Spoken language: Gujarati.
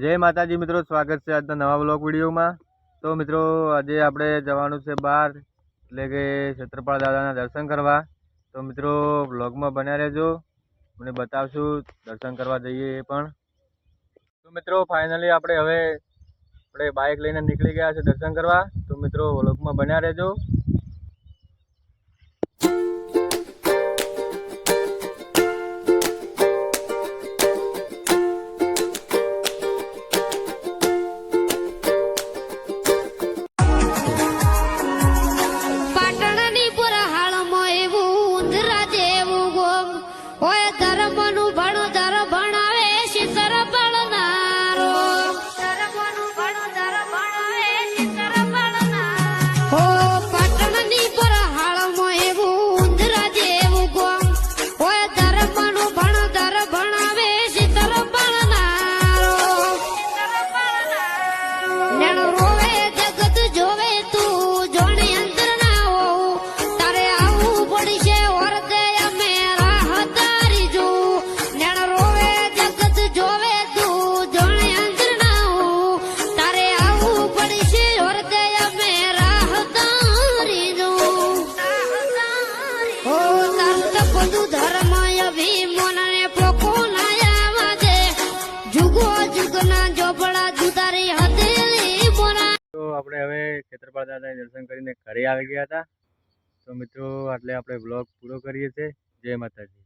જય માતાજી મિત્રો, સ્વાગત છે આજના નવા બ્લોગ વિડીયોમાં. તો મિત્રો, આજે આપણે જવાનું છે બહાર, એટલે કે છત્રપાળ દાદાના દર્શન કરવા. તો મિત્રો બ્લોગમાં બન્યા રહેજો. મને બતાવશું, દર્શન કરવા જઈએ એ પણ. તો મિત્રો ફાઇનલી આપણે હવે, આપણે બાઇક લઈને નીકળી ગયા છે દર્શન કરવા. તો મિત્રો બ્લોગમાં બન્યા રહેજો. તો આપણે હવે છત્રપાળ દાદાને દર્શન કરીને ઘરે આવી ગયા હતા. તો મિત્રો, આટલે આપણે બ્લોગ પૂરો કરીએ છીએ. જય માતાજી.